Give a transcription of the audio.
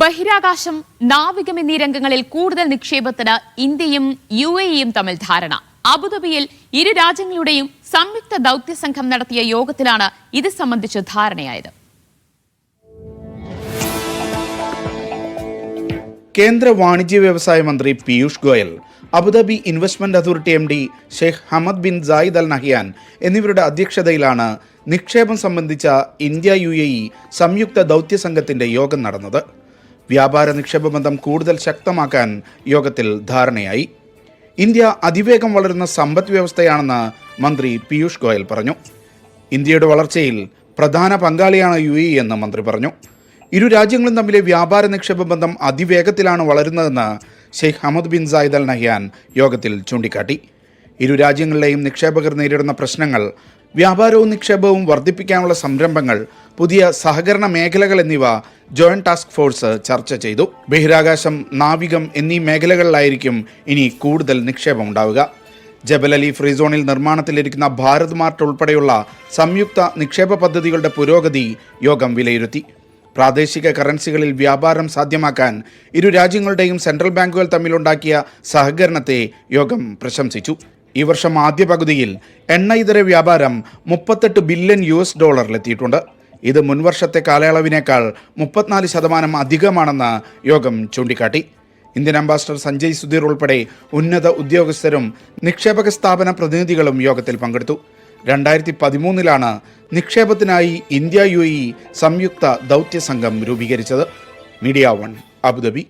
ബഹിരാകാശം നാവികം എന്നീ രംഗങ്ങളിൽ കൂടുതൽ നിക്ഷേപത്തിന് ഇന്ത്യയും യു എയും തമ്മിൽ ധാരണ. അബുദാബിയിൽ ഇരു രാജ്യങ്ങളുടെയും സംയുക്ത ദൗത്യ സംഘം നടത്തിയ യോഗത്തിലാണ് ഇത് സംബന്ധിച്ച് ധാരണയായത്. കേന്ദ്ര വാണിജ്യ വ്യവസായ മന്ത്രി Piyush Goyal Abu Dhabi investment authority M D Sheikh Hamad bin Zayed Al Nahyan എന്നിവരുടെ അധ്യക്ഷതയിലാണ് നിക്ഷേപം സംബന്ധിച്ച ഇന്ത്യ യു എ ഇ സംയുക്ത ദൗത്യ സംഘത്തിന്റെ യോഗം നടന്നത്. വ്യാപാര നിക്ഷേപ ബന്ധം കൂടുതൽ ശക്തമാക്കാൻ യോഗത്തിൽ ധാരണയായി. ഇന്ത്യ അതിവേഗം വളരുന്ന സമ്പദ് വ്യവസ്ഥയാണെന്ന് മന്ത്രി പീയൂഷ് ഗോയൽ പറഞ്ഞു. ഇന്ത്യയുടെ വളർച്ചയിൽ പ്രധാന പങ്കാളിയാണ് യു എ എന്ന് മന്ത്രി പറഞ്ഞു. ഇരു രാജ്യങ്ങളും തമ്മിലെ വ്യാപാര നിക്ഷേപ ബന്ധം അതിവേഗത്തിലാണ് വളരുന്നതെന്ന് Sheikh Hamad bin Zayed Al Nahyan യോഗത്തിൽ ചൂണ്ടിക്കാട്ടി. ഇരു രാജ്യങ്ങളിലെയും നിക്ഷേപകർ നേരിടുന്ന പ്രശ്നങ്ങൾ വ്യാപാരവും നിക്ഷേപവും വർദ്ധിപ്പിക്കാനുള്ള സംരംഭങ്ങൾ പുതിയ സഹകരണ മേഖലകൾ എന്നിവ ജോയിന്റ് ടാസ്ക് ഫോഴ്സ് ചർച്ച ചെയ്തു. ബഹിരാകാശം നാവികം എന്നീ മേഖലകളിലായിരിക്കും ഇനി കൂടുതൽ നിക്ഷേപം ഉണ്ടാവുക. ജബൽ അലി ഫ്രീ സോണിൽ നിർമ്മാണത്തിലിരിക്കുന്ന ഭാരത് മാർട്ട് ഉൾപ്പെടെയുള്ള സംയുക്ത നിക്ഷേപ പദ്ധതികളുടെ പുരോഗതി യോഗം വിലയിരുത്തി. പ്രാദേശിക കറൻസികളിൽ വ്യാപാരം സാധ്യമാക്കാൻ ഇരു രാജ്യങ്ങളുടെയും സെൻട്രൽ ബാങ്കുകൾ തമ്മിലുണ്ടാക്കിയ സഹകരണത്തെ യോഗം പ്രശംസിച്ചു. ഈ വർഷം ആദ്യ പകുതിയിൽ എണ്ണ ഇതര വ്യാപാരം മുപ്പത്തെട്ട് ബില്യൺ യു എസ് ഡോളറിലെത്തിയിട്ടുണ്ട്. ഇത് മുൻവർഷത്തെ കാലയളവിനേക്കാൾ മുപ്പത്തിനാല് ശതമാനം അധികമാണെന്ന് യോഗം ചൂണ്ടിക്കാട്ടി. ഇന്ത്യൻ അംബാസഡർ സഞ്ജയ് സുധീർ ഉൾപ്പെടെ ഉന്നത ഉദ്യോഗസ്ഥരും നിക്ഷേപക സ്ഥാപന പ്രതിനിധികളും യോഗത്തിൽ പങ്കെടുത്തു. രണ്ടായിരത്തി പതിമൂന്നിലാണ് നിക്ഷേപത്തിനായി ഇന്ത്യ യു ഇ സംയുക്ത ദൗത്യ സംഘം രൂപീകരിച്ചത്. Media One Abu Dhabi.